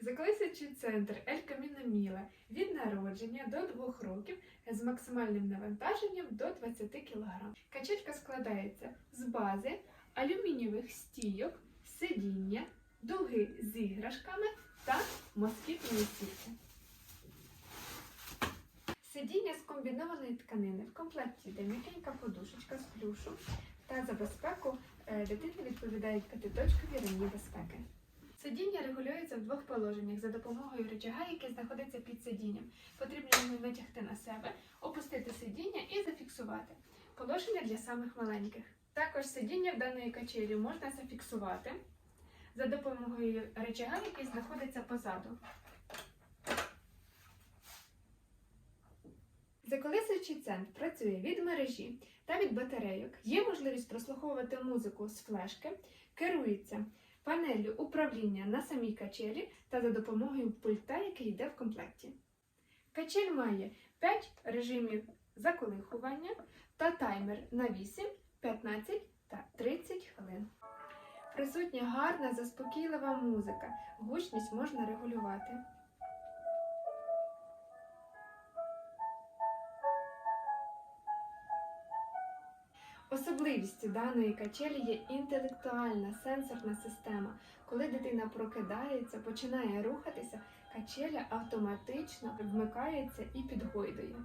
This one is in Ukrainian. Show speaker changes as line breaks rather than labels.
Заколисячий центр Ель Каміно Міла від народження до 2 років з максимальним навантаженням до 20 кг. Качелька складається з бази, алюмінієвих стійок, сидіння, дуги з іграшками та москітної сітки. Сидіння з комбінованої тканини. В комплекті йде м'якенька подушечка з плюшу та за безпеку е, дитини відповідають п'ятиточкові ремні безпеки. Сидіння регулюється в двох положеннях за допомогою рычага, який знаходиться під сидінням. Потрібно його натягти на себе, опустити сидіння і зафіксувати. Положення для самих маленьких. Також сидіння в даної качелі можна зафіксувати за допомогою рычага, який знаходиться позаду. Заколисуючий центр працює від мережі та від батарейок. Є можливість прослуховувати музику з флешки, керується панеллю управління на самій качелі та за допомогою пульта, який йде в комплекті. Качель має 5 режимів заколихування та таймер на 8, 15 та 30 хвилин. Присутня гарна заспокійлива музика. Гучність можна регулювати. Особливістю даної качелі є інтелектуальна сенсорна система. Коли дитина прокидається, починає рухатися, качеля автоматично вмикається і підгойдує.